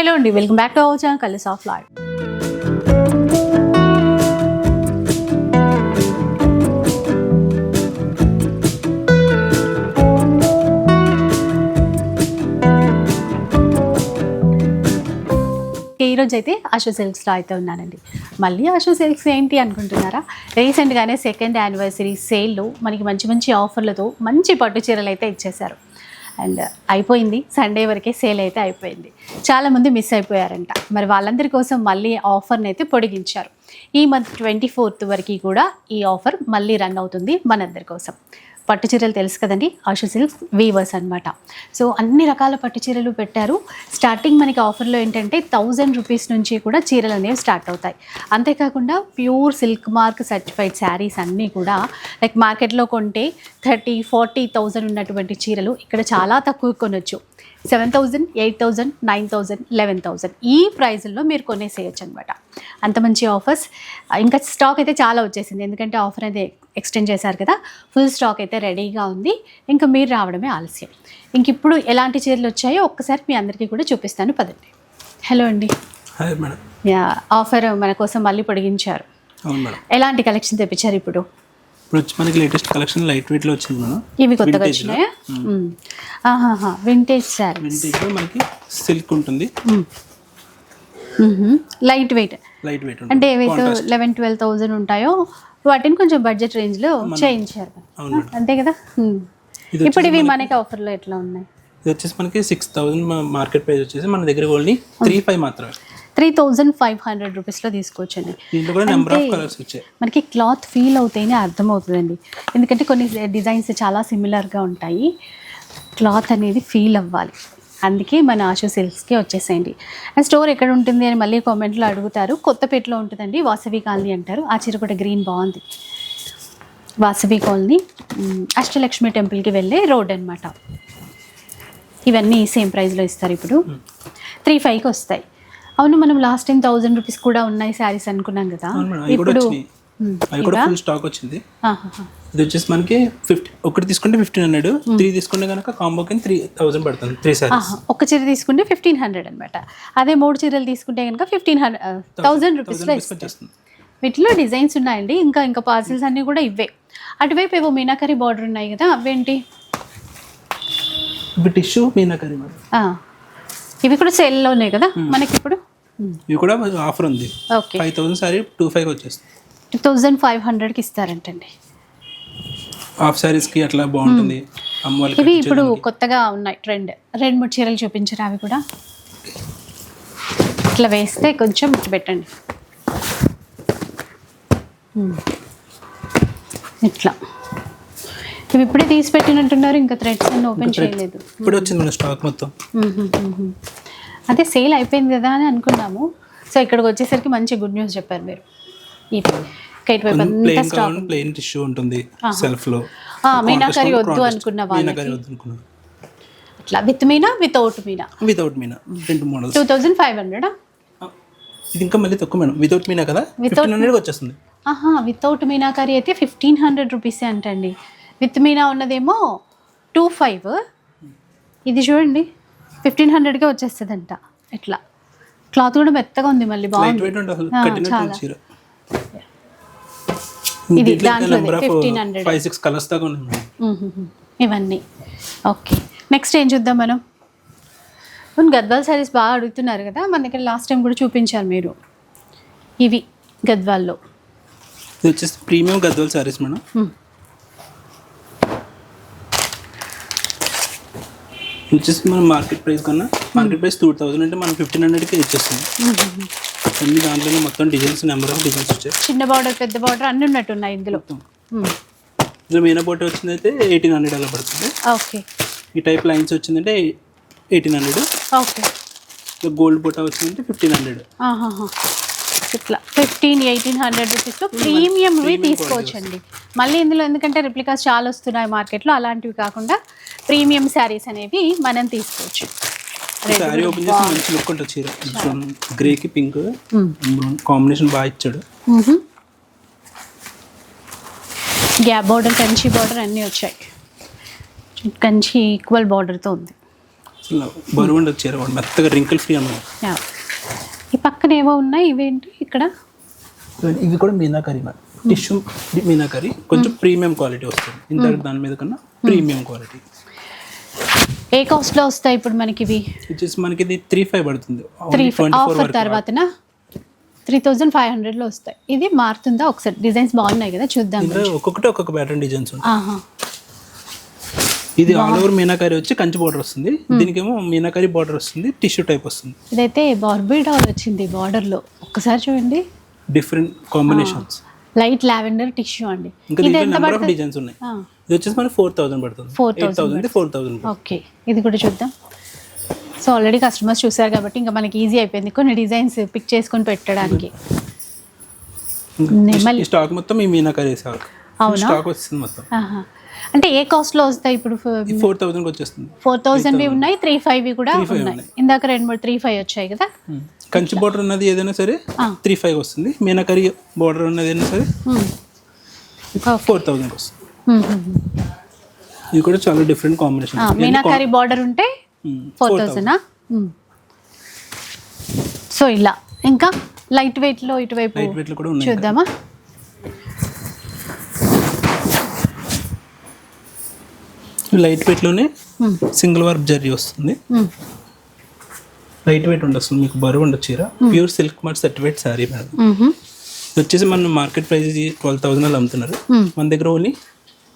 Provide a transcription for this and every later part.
Hello అండి welcome back to our channel colours of life ఈరోజు అయితే అశో సిల్క్స్లో అయితే ఉన్నానండి. మళ్ళీ అశో సిల్క్స్ ఏంటి అనుకుంటున్నారా? రీసెంట్గానే సెకండ్ యానివర్సరీ సేల్లో మనకి మంచి మంచి ఆఫర్లతో మంచి పట్టు చీరలు అయితే ఇచ్చేశారు. అండ్ అయిపోయింది. సండే వరకే సేల్ అయితే అయిపోయింది. చాలామంది మిస్ అయిపోయారంట. మరి వాళ్ళందరి కోసం మళ్ళీ ఆఫర్ని అయితే పొడిగించారు. ఈ మంత్ ట్వంటీ ఫోర్త్ వరకు కూడా ఈ ఆఫర్ మళ్ళీ రన్ అవుతుంది మనందరి కోసం. పట్టు చీరలు తెలుసు కదండి? ఆశు సిల్క్స్ వీవర్స్ అనమాట సో అన్ని రకాల పట్టు చీరలు పెట్టారు. స్టార్టింగ్ మనకి ఆఫర్లో ఏంటంటే థౌజండ్ రూపీస్ నుంచి కూడా చీరలు అనేవి స్టార్ట్ అవుతాయి. అంతేకాకుండా pure silk mark certified sarees అన్నీ కూడా లైక్ మార్కెట్లో కొంటే థర్టీ ఫార్టీ థౌజండ్ ఉన్నటువంటి చీరలు ఇక్కడ చాలా తక్కువ కొనొచ్చు. Seven thousand eight thousand nine thousand eleven thousand ఈ ప్రైజుల్లో మీరు కొనేసేయచ్చు అనమాట అంత మంచి ఆఫర్స్ ఇంకా స్టాక్ అయితే చాలా వచ్చేసింది. ఎందుకంటే ఆఫర్ అయితే ఎక్స్టెండ్ చేశారు కదా ఫుల్ స్టాక్ అయితే రెడీగా ఉంది. ఇంకా మీరు రావడమే ఆలస్యం. ఇంక ఇప్పుడు ఎలాంటి చీరలు వచ్చాయో ఒక్కసారి మీ అందరికీ కూడా చూపిస్తాను. పదండి. హలో అండి. ఆఫర్ మన కోసం మళ్ళీ పొడిగించారు. ఎలాంటి కలెక్షన్ తెప్పించారు ఇప్పుడు? ఇప్పుడు వచ్చి మనకి లేటెస్ట్ కలెక్షన్ లైట్ వెయిట్లో వచ్చింది మేడం ఇవి కొత్తగా. వచ్చినాయా? వింటేజ్ శారీ వింటేజ్లో మనకి సిల్క్ ఉంటుంది. లైట్ వెయిట్ లైట్ వెయిట్ అంటే ఏవైతే లెవెన్ ట్వెల్వ్ థౌజండ్ ఉంటాయో వాటిని కొంచెం బడ్జెట్ రేంజ్లో చేయించారు. అంతే కదా? ఇప్పుడు ఇవి మనకి ఆఫర్లో ఎట్లా ఉన్నాయి? ఇది వచ్చేసి మనకి సిక్స్ థౌసండ్ మార్కెట్ ప్రైస్ వచ్చేసి మన దగ్గర ఓన్లీ త్రీ ఫైవ్ మాత్రమే. త్రీ థౌజండ్ ఫైవ్ హండ్రెడ్ రూపీస్లో తీసుకోవచ్చండి. మనకి క్లాత్ ఫీల్ అవుతేనే అర్థమవుతుందండి. ఎందుకంటే కొన్ని డిజైన్స్ చాలా సిమిలర్గా ఉంటాయి. క్లాత్ అనేది ఫీల్ అవ్వాలి. అందుకే మన ఆశు సిల్క్స్కి వచ్చేసేయండి. అండ్ స్టోర్ ఎక్కడ ఉంటుంది అని మళ్ళీ కామెంట్లో అడుగుతారు. కొత్తపేటలో ఉంటుందండి వాసవి కాలనీ అంటారు. ఆ చీర కూడా గ్రీన్ బాగుంది. వాసవి కాలనీ అష్టలక్ష్మి టెంపుల్కి వెళ్ళే రోడ్ అనమాట ఇవన్నీ సేమ్ ప్రైస్లో ఇస్తారు ఇప్పుడు. త్రీ ఫైవ్కి వస్తాయి. అవును మనం లాస్ట్ టైం థౌజండ్ రూపీస్ కూడా ఉన్నాయి శారీస్ అనుకున్నాం కదా. ఇప్పుడు మ్, అవి కూడా ఫుల్ స్టాక్ వచ్చింది. ఇది వచ్చేసి మనకి ఫిఫ్టీ ఒకటి తీసుకుంటే ఫిఫ్టీన్ హండ్రెడ్ త్రీ తీసుకుంటే కనుక కాంబో కింద త్రీ థౌసండ్ పడుతుంది త్రీ సారీస్. ఒక చీర తీసుకుంటే ఫిఫ్టీన్ హండ్రెడ్ అనమాట అదే మూడు చీరలు తీసుకుంటే కనుక ఫిఫ్టీన్ హండ్రెడ్ థౌజండ్ రూపీస్లో వీటిలో డిజైన్స్ ఉన్నాయండి. ఇంకా ఇంకా పార్సిల్స్ అన్నీ కూడా ఇవే. అటువైపు ఏవో మీనాకరీ బార్డర్ ఉన్నాయి కదా అవేంటి? ఇవి టిష్యూ మీనాకరీ. ఇవి కూడా సేల్లో ఉన్నాయి కదా మనకి ఇప్పుడు ఇవి కూడా ఆఫర్ ఉంది. Okay. Five thousand sorry two five వచ్చేస్తుంది. టూ థౌజండ్ ఫైవ్ హండ్రెడ్కి ఇస్తారంటండి. హాఫ్ అట్లా బాగుంటుంది. ఇవి ఇప్పుడు కొత్తగా ఉన్నాయి ట్రెండ్. రెండు మూడు చీరలు చూపించరా అవి కూడా. ఇట్లా వేస్తే కొంచెం పెట్టండి. ఇట్లా. ఇవి ఇప్పుడే తీసి పెట్టినట్టున్నారు ఇంకా థ్రెడ్స్ అన్ని ఓపెన్ చేయలేదు. ఇప్పుడు వచ్చింది స్టాక్ మొత్తం. అదే సేల్ అయిపోయింది కదా అని అనుకున్నాము. సో ఇక్కడికి వచ్చేసరికి మంచి గుడ్ న్యూస్ చెప్పారు మీరు. ప్లెయిన్ టిష్యూ ఉంటుంది సెల్ఫ్లో. మీనాకరి వద్దు అనుకున్న వాళ్ళకి. మీనాకరి వద్దనుకున్నాను అట్లా with meena without meena? Without meena. రెండు models two thousand five hundred? ఇది ఇంకా మళ్ళీ తక్కువ మేడం. వితౌట్ మీనా కదా? ఫిఫ్టీన్ హండ్రెడ్ వచ్చేస్తుంది. ఆహా వితౌట్ మీనాకరి అయితే ఫిఫ్టీన్ హండ్రెడ్ రూపీసే అంటండి. విత్ మీనా ఉన్నదేమో టూ ఫైవ్. ఇది చూడండి ఫిఫ్టీన్ హండ్రెడ్కే వచ్చేస్తుందంట. ఇట్లా. క్లాత్ కూడా మెత్తగా ఉంది మళ్ళీ బాగుంది. చాలా. ఇది దీంట్లో ఆఫ్ 1500. ఫైవ్ సిక్స్ కలర్స్ దాకా. ఇవన్నీ. ఓకే నెక్స్ట్ ఏం చూద్దాం మనం? అవును గద్వాల్ శారీస్ బాగా అడుగుతున్నారు కదా. మన దగ్గర లాస్ట్ టైం కూడా చూపించారు మీరు. ఇవి గద్వాల్లో. ఇది వచ్చేసి ప్రీమియం గద్వాల్ సారీస్ మేడం. వచ్చేసి మన మార్కెట్ ప్రైస్ కన్నా మార్కెట్ ప్రైస్ టూ థౌసండ్ అంటే మనం ఫిఫ్టీన్ హండ్రెడ్కి ఇచ్చేస్తుంది అన్ని దాంట్లోనే మొత్తం డిజైన్స్ నెంబర్ ఆఫ్ డిజైన్స్ వచ్చాయి. చిన్న బార్డర్ పెద్ద బార్డర్ అన్నీ ఉన్నట్టున్నాయి ఇందులో. ఇందులో మీనా బోట్ వచ్చింది అయితే ఎయిటీన్ హండ్రెడ్ అలా పడుతుంది. ఓకే. ఈ టైప్ లైన్స్ వచ్చిందంటే eighteen hundred okay. Gold buta వచ్చిందంటే ఫిఫ్టీన్ హండ్రెడ్. ఇట్లా ఫిఫ్టీన్ ఎయిటీన్ హండ్రెడ్ రూపీస్లో ప్రీమియంవి తీసుకోవచ్చండి. మళ్ళీ ఇందులో ఎందుకంటే రిప్లికాస్ చాలా వస్తున్నాయి మార్కెట్లో అలాంటివి కాకుండా ప్రీమియం శారీస్ అనేవి మనం తీసుకోవచ్చు. శారీ ఓపెన్ చేసి మంచి లుక్ ఉంటుంది చీర. గ్రేకి పింక్ కాంబినేషన్ బాగా ఇచ్చాడు. గ్యాప్ బార్డర్ కంచి బార్డర్ అన్నీ వచ్చాయి. కంచి ఈక్వల్ బార్డర్తో ఉంది. బరువు ఉండదు చీర మెత్తగా రింకిల్ ఫ్రీ అన్నమాట. యా. ఈ పక్కన ఏవో ఉన్నాయి ఇవేంటి ఇక్కడ? ఇవి కూడా మీనాకరీ మేడం టిష్యూ మీనాకరీ. కొంచెం ప్రీమియం క్వాలిటీ వస్తుంది. ఇంత దాని మీద కన్నా ప్రీమియం క్వాలిటీ ఏ కాస్ట్లో వస్తాయి ఇప్పుడు మనకి ఇవి? వచ్చేసి మనకి ఇది త్రీ ఫైవ్ పడుతుంది. త్రీ ఆఫర్ తర్వాతన? త్రీ థౌజండ్ ఫైవ్ హండ్రెడ్లో వస్తాయి. ఇది మారుతుందా ఒకసారి? డిజైన్స్ బాగున్నాయి కదా చూద్దాం ఒక్కొక్కటి ఒక్కొక్క ప్యాటర్న్ డిజైన్స్ ఇది ఆల్ ఓవర్ మీనాకరీ వచ్చి కంచి బార్డర్ వస్తుంది. దీనికేమో మీనాకరీ బార్డర్ వస్తుంది టిష్యూ టైప్ వస్తుంది. ఇదైతే బార్బీ డాల్ వచ్చింది బార్డర్లో ఒక్కసారి చూడండి. Different combinations light lavender tissue అండి. ఇంకా డిజైన్స్ ఉన్నాయి. ఆ, ఇది వచ్చేసి మనకి ఫోర్ థౌసండ్ పడుతుంది 4,000 eight thousand four thousand okay ఇది కూడా చూద్దాం సో ఆల్రెడీ కస్టమర్స్ చూసారు కాబట్టి ఇంకా మనకి ఈజీ అయిపోయింది కొన్ని డిజైన్స్ పిక్ చేసుకొని పెట్టడానికి స్టాక్ మొత్తం ఈ మీనాకరీ అవునా? స్టాక్ వస్తుంది మొత్తం. అంటే ఏ కాస్ట్లో వస్తాయి ఇప్పుడు ఫోర్ థౌసండ్కి వచ్చేస్తుంది ఫోర్ థౌజండ్వి ఉన్నాయి త్రీ ఫైవ్ కూడా 3,500 ఉన్నాయి ఇందాక రెండు మూడు త్రీ ఫైవ్ వచ్చాయి కదా. కంచి బార్డర్ ఉన్నది ఏదైనా సరే. త్రీ ఫైవ్ వస్తుంది మీనాకరీ బార్డర్ ఉన్నది ఏదైనా సరే. ఫోర్ థౌసండ్ వస్తుంది. ఇది కూడా చాలా డిఫరెంట్ కాంబినేషన్ మీనాకారి బార్డర్ ఉంటే ఫోర్ థౌజండా సో ఇలా. ఇంకా లైట్ వెయిట్లో ఇటువైపు లైట్ వెయిట్లో కూడా చూద్దామా? లైట్ వెయిట్లోనే మ్మ్. సింగిల్ వర్క్ జర్రీ వస్తుంది. లైట్ వెయిట్ ఉండొస్తుంది. మీకు బరువు ఉండదు చీర pure silk mark certified saree madam వచ్చేసి మన మార్కెట్ ప్రైస్ ట్వెల్వ్ థౌసండ్ అలా అమ్ముతున్నారు. మ్మ్. మన దగ్గర only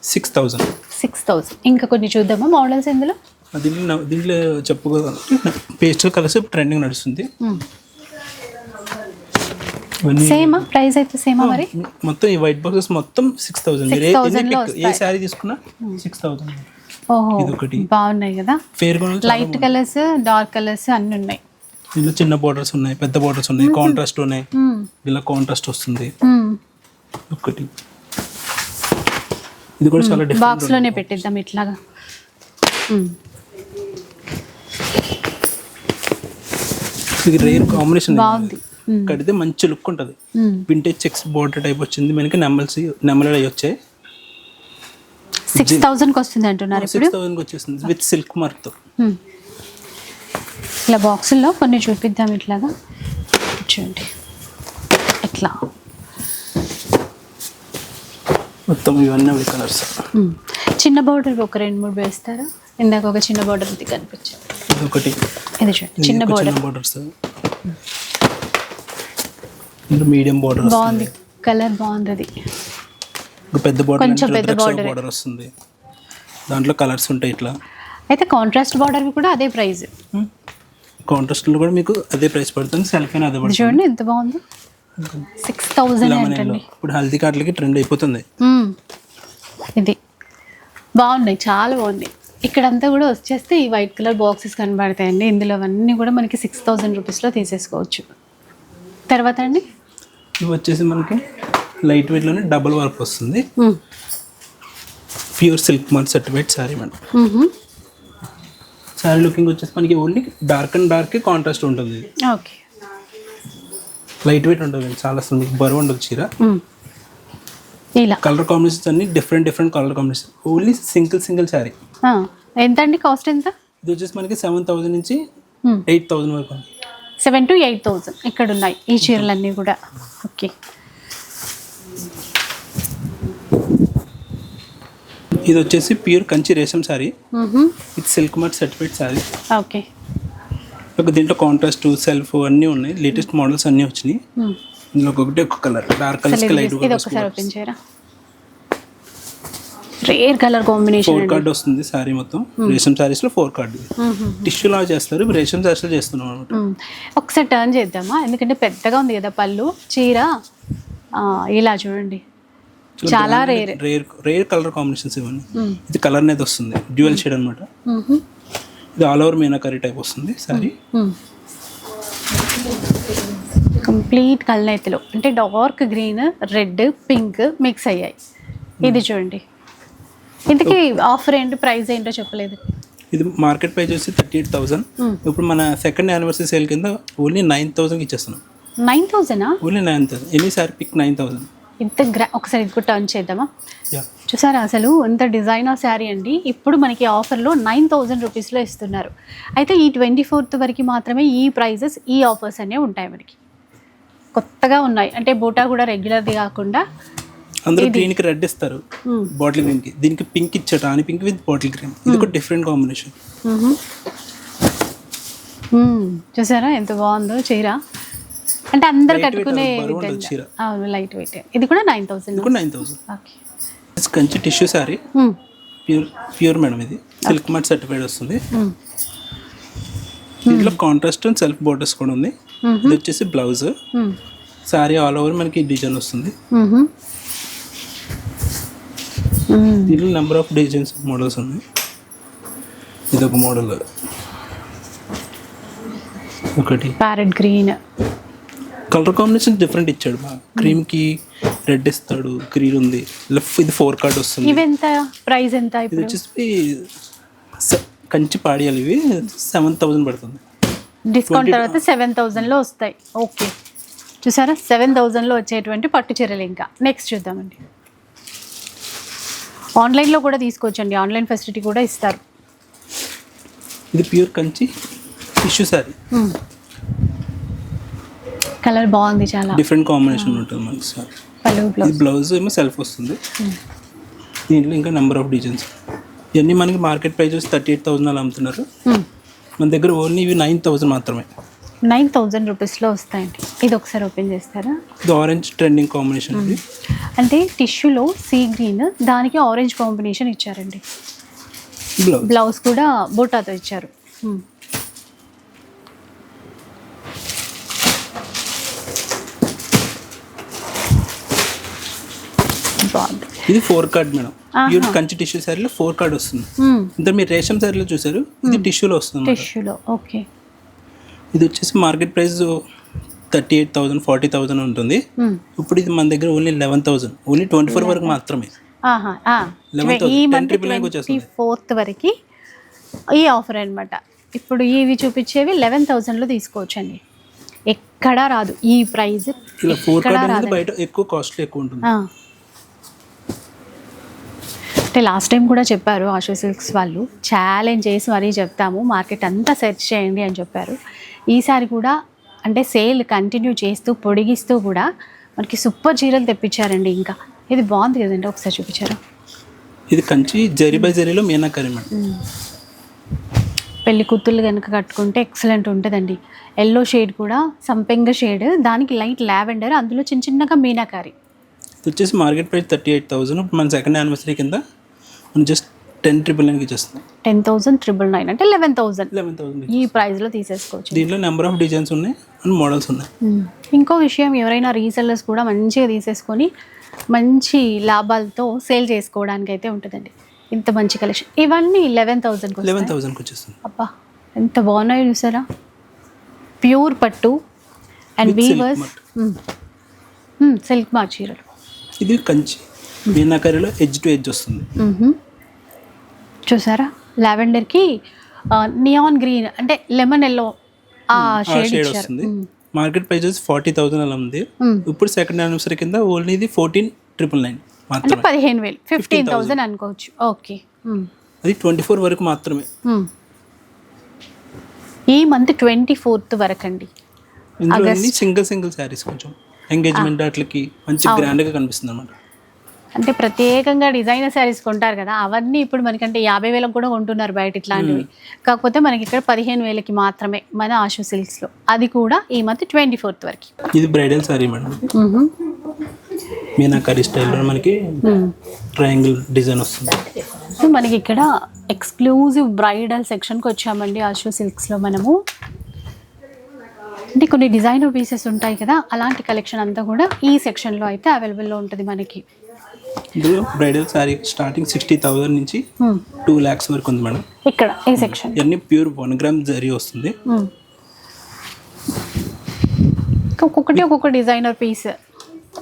six thousand. Six thousand ఇంకా కొన్ని చూద్దామా మోడల్స్ ఇందులో? దీంట్లో దీంట్లో చెప్పుకోవాలంటే పేస్టల్ కలర్స్ ట్రెండింగ్ నడుస్తుంది. సేమా? ప్రైస్ అయితే సేమా మరి? మొత్తం ఈ వైట్ బాక్సెస్ మొత్తం సిక్స్ థౌసండ్. ఏ- 6,000 ఎన్ని లో pick- ఏ శారీ తీసుకున్నా సిక్స్ థౌసండ్. ఓహో ఇదొకటి. బాగున్నాయి కదా? Fair light colours dark colours అన్ని ఉన్నాయి. దీనిలో చిన్న బార్డర్స్ ఉన్నాయి పెద్ద బార్డర్స్ ఉన్నాయి కాంట్రాస్ట్ ఉన్నాయి. ఇలా కాంట్రాస్ట్ వస్తుంది. ఒకటి ఇది కూడా చాలా డిఫరెంట్ బాక్స్లోనే పెట్టిద్దాం ఇట్లాగా. ఇది రేర్ కాంబినేషన్ బాగుంది. కడితే మంచి లుక్ ఉంటుంది. వింటేజ్ చెక్స్ బార్డర్ టైప్ వచ్చింది. మనకి నెమల్స్ నెమలు అవి వచ్చాయి. సిక్స్ థౌజండ్కి వస్తుంది అంటున్నారు సిక్స్ థౌసండ్కి విత్ సిల్క్ మార్క్తో. ఇలా బాక్సుల్లో కొన్ని చూపిద్దాం ఇట్లాగా. చూడండి. ఇట్లా. మొత్తం ఇవన్నీ అవి కలర్స్. చిన్న బార్డర్ ఒక రెండు మూడు వేస్తారా? ఇందాక ఒక చిన్న బార్డర్ ఇది కనిపించింది. ఇది ఒకటి ఇది చూడండి చిన్న బార్డర్ చిన్న బార్డర్స్ ఇంకా మీడియం బార్డర్ బాగుంది. కలర్ బాగుంది అది పెద్ద బార్డర్ కొంచెం పెద్ద border. బార్డర్ వస్తుంది. దాంట్లో కలర్స్ ఉంటాయి ఇట్లా. అయితే కాంట్రాస్ట్ బార్డర్వి కూడా అదే ప్రైస్ కాంట్రాస్ట్లో కూడా మీకు అదే ప్రైస్ పడుతుంది సెల్ఫ్ అదే పడుతుంది. చూడండి ఎంత బాగుందో. సిక్స్ థౌజండ్ ఇప్పుడు హల్దీ కార్డులకి ట్రెండ్ అయిపోతుంది. ఇది. బాగున్నాయి చాలా బాగుంది ఇక్కడంతా కూడా వచ్చేస్తే ఈ వైట్ కలర్ బాక్సెస్ కనబడతాయండి. ఇందులో అవన్నీ కూడా మనకి సిక్స్ థౌజండ్ రూపీస్లో తీసేసుకోవచ్చు. తర్వాత అండి? ఇవి వచ్చేసి మనకి లైట్ వెయిట్లోనే డబుల్ వర్క్ వస్తుంది. Pure silk mark certified saree madam. Saree looking వచ్చేసి మనకి only dark and dark contrast ఉంటుంది. ఓకే. లైట్ వెయిట్ ఉంటుంది చాలా అసలు మీకు బరువు ఉండదు చీర. ఇలా కలర్ కాంబినేషన్స్ అన్ని different different colour combination only single single saree ఎంత అండి కాస్ట్ ఎంత? ఇది వచ్చేసి మనకి సెవెన్ థౌసండ్ నుంచి. ఎయిట్ థౌసండ్ వరకు ఉంది. సెవెన్ టు ఎయిట్ థౌజండ్ ఇక్కడ ఉన్నాయి ఈ చీరలన్నీ కూడా. ఓకే ఇది వచ్చేసి ప్యూర్ కంచి రేషం శారీ. ఇది silk mark certified saree okay ఒక దీంట్లో కాంట్రాస్ట్ సెల్ఫ్ అన్నీ ఉన్నాయి. లేటెస్ట్ మోడల్స్ అన్నీ వచ్చినాయి. మ్మ్. ఇందులో ఒకటి ఒక కలర్ డార్క్ కలర్స్ అసలు light rare colour combination four card వస్తుంది శారీ మొత్తం. రేషం శారీస్లో ఫోర్ కార్డ్ టిష్యూ లా చేస్తారు. రేషం శారీస్లో చేస్తున్నాం అనమాట ఒకసారి టర్న్ చేద్దామా? ఎందుకంటే పెద్దగా ఉంది కదా పళ్ళు. చీర ఆ, ఇలా చూడండి. చాలా rare rare rare colour combinations ఇవన్నీ. ఇది కలర్ అనేది వస్తుంది. డ్యూయల్ షేడ్ అనమాట ఇది ఆల్ ఓవర్ మీనాకరీ టైప్ వస్తుంది శారీ కంప్లీట్ కల్నేతిలో అంటే dark green red pink mix అయ్యాయి. ఇది చూడండి. ఇంతకీ ఆఫర్ ఏంటి? ప్రైస్ ఏంటో చెప్పలేదు. ఇది మార్కెట్ ప్రైస్ వచ్చి థర్టీ ఎయిట్ థౌసండ్ ఇప్పుడు మన సెకండ్ యానివర్సరీ సేల్ కింద ఓన్లీ నైన్ థౌసండ్ ఇచ్చేస్తున్నాం. Nine థౌజండా only nine thousand any saree pick nine thousand ఇంత గ్రా ఒకసారి ఇది కూడా టర్న్ చేద్దామా? యా చూసారా అసలు? ఎంత డిజైనర్ శారీ అండి. ఇప్పుడు మనకి ఆఫర్లో నైన్ థౌజండ్ రూపీస్లో ఇస్తున్నారు. అయితే ఈ ట్వంటీ ఫోర్త్ వరకు మాత్రమే ఈ ప్రైజెస్ ఈ ఆఫర్స్ అనేవి ఉంటాయి మనకి. కొత్తగా ఉన్నాయి. అంటే బూటా కూడా రెగ్యులర్ది కాకుండా అందరూ గ్రీన్కి రెడ్ ఇస్తారు. బాటిల్ గ్రీన్కి దీనికి పింక్ ఇచ్చారు రాణి పింక్ విత్ బాటిల్ గ్రీన్ ఇది ఒక డిఫరెంట్ కాంబినేషన్. చూసారా ఎంత బాగుందో చీర? అంటే అందరు కట్టుకునే. అవును లైట్ వెయిట్ ఇది కూడా nine thousand. Nine thousand. Okay. Kanchi tissue saree. Pure pure madam ఇది. సిల్క్ మార్ట్ సర్టిఫైడ్ వస్తుంది. దీంట్లో కాంట్రాస్ట్ అండ్ సెల్ఫ్ బోర్డర్స్ కూడా ఉంది. ఇది వచ్చేసి బ్లౌజ్. శారీ ఆల్ ఓవర్ మనకి డిజైన్ వస్తుంది. దీంట్లో నెంబర్ ఆఫ్ డిజైన్స్ మోడల్స్ ఉన్నాయి. ఇది ఒక మోడల్ ఒకటి. Parrot green colour combination different ఇచ్చాడు బాగా క్రీమ్కి రెడ్ ఇస్తాడు గ్రీన్ ఉంది. లెఫ్ట్ ఇది ఫోర్ కార్డ్ వస్తుంది. ఇవి ఎంత ప్రైస్ ఎంత ఇది ఇప్పుడు? వచ్చేసి కంచి పాడియాలు ఇవి సెవెన్ థౌసండ్ పడుతుంది. డిస్కౌంట్ తర్వాత సెవెన్ థౌజండ్లో వస్తాయి. ఓకే. చూసారా? సెవెన్ థౌజండ్లో వచ్చేటువంటి పట్టు చీరలు ఇంకా. నెక్స్ట్ చూద్దామండి. ఆన్లైన్లో కూడా తీసుకోవచ్చండి. ఆన్లైన్ ఫెసిలిటీ కూడా ఇస్తారు. ఇది pure Kanchi tissue saree. Colour బాగుంది చాలా. డిఫరెంట్ కాంబినేషన్ ఉంటుంది మనకి సార్. పళ్ళు ఇది బ్లౌజ్ బ్లౌజ్ ఏమో సెల్ఫ్ వస్తుంది. దీంట్లో ఇంకా నెంబర్ ఆఫ్ డిజైన్స్ ఇవన్నీ మనకి మార్కెట్ ప్రైస్ వచ్చి థర్టీ ఎయిట్ థౌసండ్ అలా అమ్ముతున్నారు. మన దగ్గర ఓన్లీ ఇవి నైన్ థౌసండ్ మాత్రమే. నైన్ థౌజండ్ రూపీస్లో వస్తాయండి. ఇది ఒకసారి ఓపెన్ చేస్తారా? ఇది ఆరెంజ్ ట్రెండింగ్ కాంబినేషన్ ఇది అంటే టిష్యూలో సీ గ్రీన్ దానికి ఆరెంజ్ కాంబినేషన్ ఇచ్చారండి. బ్లౌజ్ బ్లౌజ్ కూడా బూటాతో ఇచ్చారు మ్మ్. బాగుంది ఇది four card madam. Pure Kanchi tissue శారీలో ఫోర్ కార్డ్ వస్తుంది. ఇంత మీరు రేషం శారీలో చూసారు ఇది టిష్యూలో వస్తుంది. టిష్యూలో ఓకే ఇది వచ్చేసి market price thirty eight thousand forty thousand ఉంటుంది. ఇప్పుడు ఇది మన దగ్గర only eleven thousand only twenty four వరకు మాత్రమే ఆహా, ఆ. 11,000, ఈ 10 మంత్ triple nine కి ట్వంటీ వచ్చేస్తుంది. ఫోర్త్ వరకు ఈ ఆఫర్ అన్నమాట ఇప్పుడు ఇవి చూపించేవి లెవెన్ థౌజండ్లో తీసుకోవచ్చండి ఎక్కడా రాదు ఈ ప్రైస్ బయట ఎక్కువ కాస్ట్లీ ఎక్కువ ఉంటుంది. అంటే లాస్ట్ టైం కూడా చెప్పారు ఆశో సిల్క్స్ వాళ్ళు. ఛాలెంజ్ చేసి మరీ చెప్తాము. మార్కెట్ అంతా సెర్చ్ చేయండి అని చెప్పారు. ఈసారి కూడా అంటే సేల్ కంటిన్యూ చేస్తూ పొడిగిస్తూ కూడా మనకి సూపర్ చీరలు తెప్పించారండి ఇంకా. ఇది బాగుంది కదండి ఒకసారి చూపించారా? ఇది కంచి జరీ బై జరీలో మీనాకరి మేడం పెళ్ళి కూతుళ్ళు కనుక కట్టుకుంటే ఎక్సలెంట్ ఉంటుందండి. ఎల్లో షేడ్ కూడా సంపెంగ షేడ్ దానికి లైట్ లావెండర్ అందులో చిన్న చిన్నగా మీనాకారి వచ్చేసి market price thirty eight thousand ఇప్పుడు మన సెకండ్ యానివర్సరీ కింద మనం జస్ట్ టెన్ ట్రిపుల్ నైన్కి ఇచ్చేస్తాం టెన్ థౌజండ్ ట్రిపుల్ నైన్ అంటే లెవెన్ థౌజండ్ లెవెన్ థౌసండ్ ఈ ప్రైస్లో తీసేసుకోవచ్చు. దీంట్లో నెంబర్ ఆఫ్ డిజైన్స్ ఉన్నాయి అండ్ మోడల్స్ ఉన్నాయి. ఇంకో విషయం ఎవరైనా రీసెల్లర్స్ కూడా మంచిగా తీసేసుకొని మంచి లాభాలతో సేల్ చేసుకోవడానికి అయితే ఉంటుందండి. ఇంత మంచి కలెక్షన్ ఇవన్నీ లెవెన్ థౌజండ్ లెవెన్ థౌసండ్కి వచ్చేస్తుంది. అబ్బా ఎంత బాగున్నాయో చూసారా? ప్యూర్ పట్టు అండ్ వీవర్స్. సిల్క్ మా చీరలు. ఇది కంచి. మీనాకరిలో ఎడ్జ్ టు ఎడ్జ్ వస్తుంది. చూసారా? లావెండర్కి నియాన్ గ్రీన్ అంటే లెమన్ ఎల్లో ఆ షేడ్ ఇచ్చారు. వస్తుంది. మార్కెట్ ప్రైస్ వచ్చి ఫార్టీ థౌసండ్ అలా ఉంది. మ్మ్. ఇప్పుడు సెకండ్ యానివర్సరీ కింద ఓన్లీ ఇది ఫోర్టీన్ ట్రిపుల్ నైన్ అంటే పదిహేను వేలు ఫిఫ్టీన్ థౌజండ్ అనుకోవచ్చు. ఓకే మ్మ్. అది ట్వంటీ ఫోర్ వరకు మాత్రమే. ఈ మంత్ ట్వంటీ ఫోర్త్ వరకు అండి సింగిల్ సింగిల్ శారీస్ కొంచెం. ఎంగేజ్మెంట్ వాటికి మంచి గ్రాండ్గా కనిపిస్తుంది అనమాట అంటే ప్రత్యేకంగా డిజైనర్ శారీస్ కొంటారు కదా అవన్నీ ఇప్పుడు మనకంటే యాభై వేలకు కూడా కొంటున్నారు బయట ఇట్లాంటివి. కాకపోతే మనకి ఇక్కడ పదిహేను వేలకి మాత్రమే మన ఆశు సిల్క్స్లో అది కూడా ఈ మంత్ ట్వంటీ ఫోర్త్ వరకు. ఇది బ్రైడల్ శారీ మేడం. మీనాకరి స్టైల్లో మనకి ట్రయాంగిల్ డిజైన్ వస్తుంది. సో మనకి ఇక్కడ ఎక్స్క్లూజివ్ బ్రైడల్ సెక్షన్కి వచ్చామండి ఆశు సిల్క్స్లో మనము. అంటే కొన్ని డిజైనర్ పీసెస్ ఉంటాయి కదా అలాంటి కలెక్షన్ అంతా కూడా ఈ సెక్షన్లో అయితే అవైలబుల్లో ఉంటుంది మనకి. ఇందులో bridal sari starting sixty thousand నుంచి Hmm. టూ ల్యాక్స్ వరకు ఉంది మేడం. ఇక్కడ ఈ సెక్షన్ ఇవన్నీ ప్యూర్ వన్ గ్రామ్ జరీ వస్తుంది. ఒక్కొక్కటి ఒక్కొక్క డిజైనర్ పీస్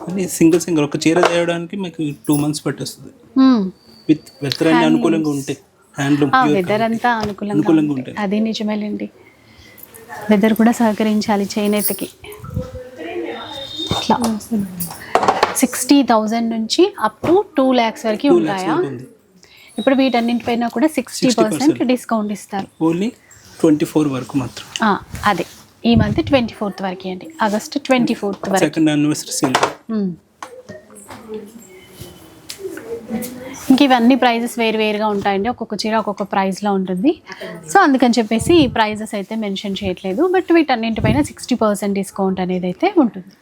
అన్ని సింగిల్ సింగిల్ ఒక చీర చేయడానికి మీకు టూ మంత్స్ పట్టేస్తుంది. విత్ వెదర్ అన్ని అనుకూలంగా ఉంటాయి. హ్యాండ్లూమ్ ప్యూర్ వెదర్ అంతా అనుకూలంగా అనుకూలంగా ఉంటుంది. ఉంటాయి. అది నిజమేలేండి. వెదర్ కూడా సహకరించాలి చేనేతకి. ఇట్లా. సిక్స్టీ థౌజండ్ నుంచి అప్ టు టూ ల్యాక్స్ వరకు ఉంటాయా? ఇప్పుడు వీటన్నింటిపైన కూడా సిక్స్టీ 60% పర్సెంట్ డిస్కౌంట్ ఇస్తారు. ఓన్లీ ట్వంటీ ఫోర్ వరకు మాత్రం. అదే. ఈ మంత్ ట్వంటీ ఫోర్త్ వరకు అండి. ఆగస్ట్ ట్వంటీ ఫోర్త్ వరకు సెకండ్ యానివర్సరీ సేల్. ఇంక ఇవన్నీ ప్రైజెస్ వేరు వేరుగా ఉంటాయండి. ఒక్కొక్క చీర ఒక్కొక్క ప్రైస్లో ఉంటుంది. సో అందుకని చెప్పేసి ఈ ప్రైజెస్ అయితే మెన్షన్ చేయట్లేదు. బట్ వీటన్నింటిపైన సిక్స్టీ పర్సెంట్ డిస్కౌంట్ అనేది అయితే ఉంటుంది.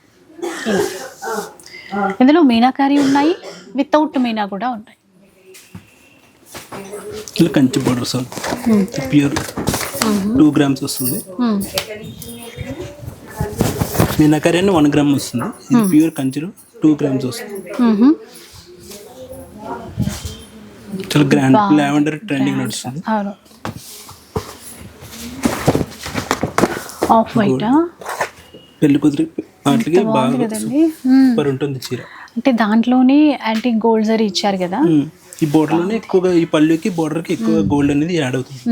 ఇలా. ఇందులో మీనాకారి ఉన్నాయి వితౌట్ మీనా కూడా ఉన్నాయి. ఇలా Kanchi borders pure two grams వస్తుంది. మీనాకరి అని వన్ గ్రామ్ వస్తుంది. ఇది ప్యూర్ కంచిలో టూ గ్రామ్స్ వస్తుంది. చాలా గ్రాండ్. లావెండర్ ట్రెండింగ్ నడుస్తుంది. ఆఫ్ వైట్ పెళ్ళి కుదిరి వాటికి బాగా. సూపర్ ఉంటుంది చీర. అంటే దాంట్లోనే యాంటీ గోల్డ్ జరీ ఇచ్చారు కదా. ఈ బోర్డర్లోనే ఎక్కువగా ఈ పళ్ళుకి బోర్డర్కి ఎక్కువ గోల్డ్ అనేది యాడ్ అవుతుంది.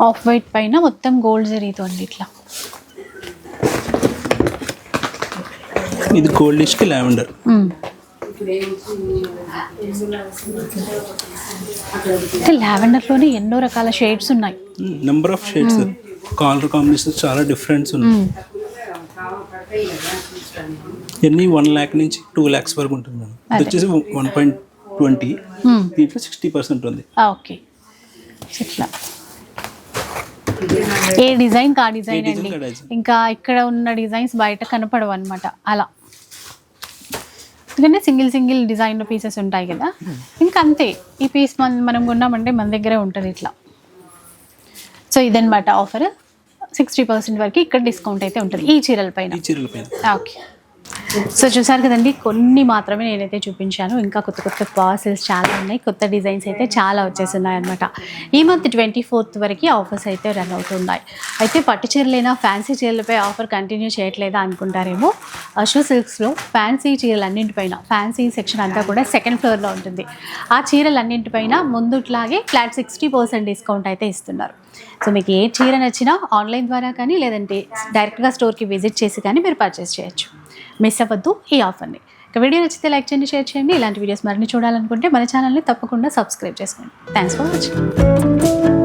ఆఫ్ వైట్ పైన మొత్తం గోల్డ్ జరీతో అండి ఇట్లా. ఇది గోల్డిష్కి లావెండర్. మ్మ్. అంటే లావెండర్లోనే ఎన్నో రకాల షేడ్స్ ఉన్నాయి. Number of shades colour combinations చాలా డిఫరెంట్స్ ఉన్నాయి. ఇవన్నీ వన్ ల్యాక్ నుంచి టూ ల్యాక్స్ వరకు ఉంటుంది మేడం. ఇది వచ్చేసి వన్ పాయింట్ ట్వంటీ. దీంట్లో సిక్స్టీ పర్సెంట్ ఉంది. ఓకే. ఇట్లా ఏ డిజైన్ కా డిజైన్ అండి. ఇంకా ఇక్కడ ఉన్న డిజైన్స్ బయట కనపడవు అనమాట అలా. ఎందుకంటే సింగిల్ సింగిల్ డిజైన్ పీసెస్ ఉంటాయి కదా. ఇంకా అంతే. ఈ పీస్ మన మనం కొన్నామంటే మన దగ్గరే ఉంటుంది ఇట్లా. సో ఇదన్నమాట ఆఫర్ సిక్స్టీ పర్సెంట్ వరకు ఇక్కడ డిస్కౌంట్ అయితే ఉంటుంది. ఈ చీరల పైన. ఈ చీరల పైన. ఓకే సో చూసారు కదండి కొన్ని మాత్రమే నేనైతే చూపించాను. ఇంకా కొత్త కొత్త పార్సల్స్ చాలా ఉన్నాయి. కొత్త డిజైన్స్ అయితే చాలా వచ్చేస్తున్నాయి అనమాట ఈ మంత్ ట్వంటీ ఫోర్త్ వరకు ఆఫర్స్ అయితే రన్ అవుతున్నాయి. అయితే పట్టు చీరలైనా ఫ్యాన్సీ చీరలపై ఆఫర్ కంటిన్యూ చేయట్లేదా అనుకుంటారేమో అశో సిల్క్స్లో ఫ్యాన్సీ చీరలన్నింటిపైన ఫ్యాన్సీ సెక్షన్ అంతా కూడా సెకండ్ ఫ్లోర్లో ఉంటుంది. ఆ చీరలన్నింటిపైన ముందుట్లాగే ఫ్లాట్ సిక్స్టీ పర్సెంట్ డిస్కౌంట్ అయితే ఇస్తున్నారు. సో మీకు ఏ చీర నచ్చినా ఆన్లైన్ ద్వారా కానీ లేదంటే డైరెక్ట్గా స్టోర్కి విజిట్ చేసి కానీ మీరు పర్చేస్ చేయొచ్చు. మిస్ అవ్వద్దు ఈ ఆఫర్ని. ఇక వీడియో నచ్చితే లైక్ చేయండి షేర్ చేయండి. ఇలాంటి వీడియోస్ మరిన్ని చూడాలనుకుంటే మన ఛానల్ని తప్పకుండా సబ్స్క్రైబ్ చేసుకోండి. Thanks for watching.